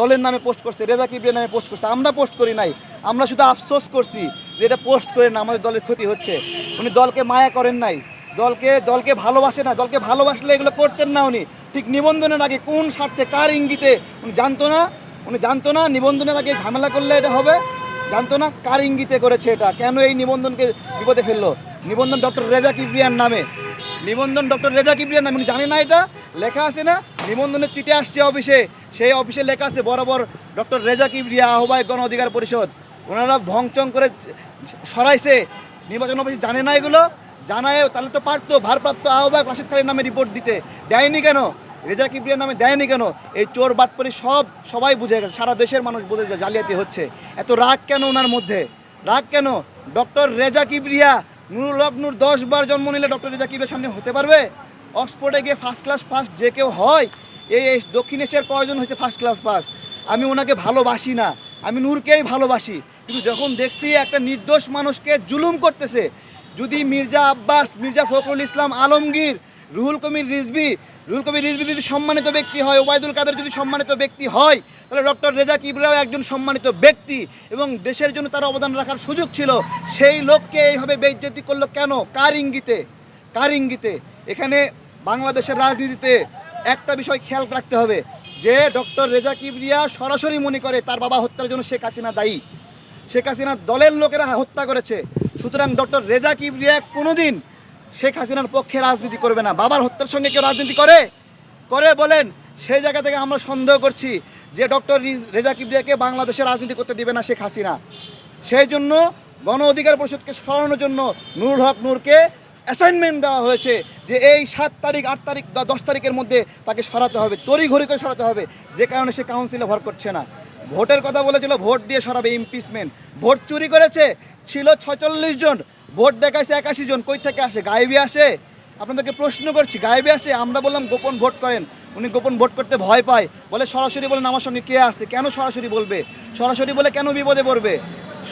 দলের নামে পোস্ট করছে, রেজা কিবরিয়ার নামে পোস্ট করছে, আমরা পোস্ট করি নাই। আমরা শুধু আফসোস করছি যে এটা পোস্ট করে না, আমাদের দলের ক্ষতি হচ্ছে। উনি দলকে মায়া করেন নাই। দলকে দলকে ভালোবাসে না, দলকে ভালোবাসলে এগুলো করতেন না উনি। ঠিক নিবন্ধনের আগে কোন স্বার্থে, কার ইঙ্গিতে, উনি জানতো না, উনি জানতো না নিবন্ধনের আগে ঝামেলা করলে এটা হবে? জানতো না কার ইঙ্গিতে করেছে এটা? কেন এই নিবন্ধনকে বিপদে ফেলল? নিবন্ধন ডক্টর রেজা কিবরিয়ার নামে। নিবন্ধন ডক্টর রেজা কিবরিয়ার নামে, উনি জানে না এটা? লেখা আছে না? নিবন্ধনের চিঠি আসছে অফিসে। সেই অফিসে লেখা আছে, বরাবর ডক্টর রেজা কিবরিয়া আহ্বায়ক গণ অধিকার পরিষদ। ওনারা ভংচং করে সরাইছে। নির্বাচন অফিস জানে না এগুলো? জানায়, তাহলে তো পারতো, ভারপ্রাপ্ত আহ্বায়ক রাশিদ খানের নামে রিপোর্ট দিতে। দেয়নি কেন? রেজা কিবরিয়ার নামে দেয়নি কেন? এই চোর বাটপারি সব, সবাই বুঝে গেছে, সারা দেশের মানুষ বুঝে যে জালিয়াতি হচ্ছে। এত রাগ কেন ওনার মধ্যে? রাগ কেন? ডক্টর রেজা কিবরিয়া নুরুল হক দশ বার জন্ম নিলে ডক্টর রেজা কিবরিয়ার সামনে হতে পারবে? অক্সফোর্ডে গিয়ে ফার্স্ট ক্লাস ফার্স্ট যে কেউ হয়, এই দক্ষিণ এশিয়ার কয়জন হয়েছে ফার্স্ট ক্লাস পাস আমি ওনাকে ভালোবাসি না। আমি নূরকেই ভালোবাসি। কিন্তু যখন দেখছি একটা নির্দোষ মানুষকে জুলুম করতেছে, যদি মির্জা আব্বাস, মির্জা ফখরুল ইসলাম আলমগীর, রুহুল কবির রিজবি রুহুল কবির রিজবি যদি সম্মানিত ব্যক্তি হয়, ওবায়দুল কাদের যদি সম্মানিত ব্যক্তি হয়, তাহলে ডক্টর রেজা কিবরাও একজন সম্মানিত ব্যক্তি এবং দেশের জন্য তার অবদান রাখার সুযোগ ছিল। সেই লোককে এইভাবে বেইজ্জতি করল কেন? কার ইঙ্গিতে? কার ইঙ্গিতে? এখানে বাংলাদেশের রাজনীতিতে একটা বিষয় খেয়াল রাখতে হবে, যে ডক্টর রেজা কিবরিয়া সরাসরি মনে করে তার বাবা হত্যার জন্য শেখ হাসিনা দায়ী। শেখ হাসিনার দলের লোকেরা হত্যা করেছে, সুতরাং ডক্টর রেজা কিবরিয়া কোনোদিন শেখ হাসিনার পক্ষে রাজনীতি করবে না। বাবার হত্যার সঙ্গে কেউ রাজনীতি করে? করে বলেন, সেই জায়গা থেকে আমরা সন্দেহ করছি যে ডক্টর রেজা কিবরিয়াকে বাংলাদেশে রাজনীতি করতে দেবে না শেখ হাসিনা। সেই জন্য গণ অধিকার পরিষদকে সরানোর জন্য নুরুল হক নূরকে অ্যাসাইনমেন্ট দেওয়া হয়েছে যে এই সাত তারিখ, আট তারিখ দশ তারিখের মধ্যে তাকে সরাতে হবে, তড়িঘড়ি করে সরাতে হবে, যে কারণে সে কাউন্সিলে ভর করছে না। ভোটের কথা বলেছিল, ভোট দিয়ে সরাবে ইমপিচমেন্ট ভোট চুরি করেছে, ছিল ছচল্লিশ জন। ভোট দেখাইছে একাশি জন। কই থেকে আসে? গায়েবি আসে? আপনাদেরকে প্রশ্ন করছি, গায়েবি আসে? আমরা বললাম, গোপন ভোট করেন। উনি গোপন ভোট করতে ভয় পায়। বলে, সরাসরি বলেন আমার সঙ্গে কে আসছে কেন সরাসরি বলবে? সরাসরি বলে কেন বিপদে পড়বে?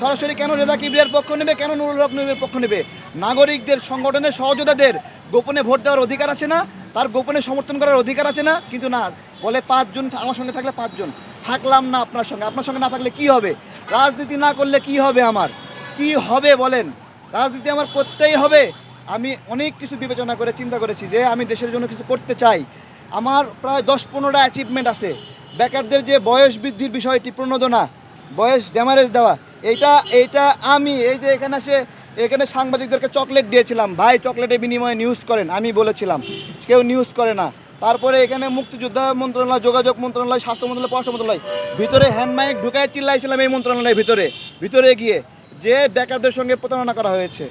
সরাসরি কেন রেজা কিবরিয়ার পক্ষ নেবে? কেন নুরুল হক নুরের পক্ষ নেবে? নাগরিকদের সংগঠনের সহযোদ্ধাদের গোপনে ভোট দেওয়ার অধিকার আছে না? তার গোপনে সমর্থন করার অধিকার আছে না? কিন্তু না, বলে পাঁচজন আমার সঙ্গে থাকলে পাঁচজন। থাকলাম না আপনার সঙ্গে। আপনার সঙ্গে না থাকলে কি হবে? রাজনীতি না করলে কি হবে আমার? কি হবে বলেন? রাজনীতি আমার করতেই হবে। আমি অনেক কিছু বিবেচনা করে চিন্তা করেছি যে আমি দেশের জন্য কিছু করতে চাই। আমার প্রায় দশ পনেরোটা অ্যাচিভমেন্ট আছে। বেকারদের যে বয়স বৃদ্ধির বিষয়টি প্রণোদনা, বয়স ড্যামারেজ দেওয়া এইটা এটা আমি, এই যে এখানে সে এখানে সাংবাদিকদেরকে চকলেট দিয়েছিলাম। ভাই চকলেটের বিনিময়ে নিউজ করেন, আমি বলেছিলাম। কেউ নিউজ করে না। তারপরে এখানে মুক্তিযোদ্ধা মন্ত্রণালয়, যোগাযোগ মন্ত্রণালয়, স্বাস্থ্য মন্ত্রণালয়, পররাষ্ট্র মন্ত্রণালয়, ভিতরে হ্যান্ডমাইক ঢুকায় চিল্লাইছিলাম এই মন্ত্রণালয়ের ভিতরে ভিতরে গিয়ে, যে বেকারদের সঙ্গে প্রতারণা করা হয়েছে।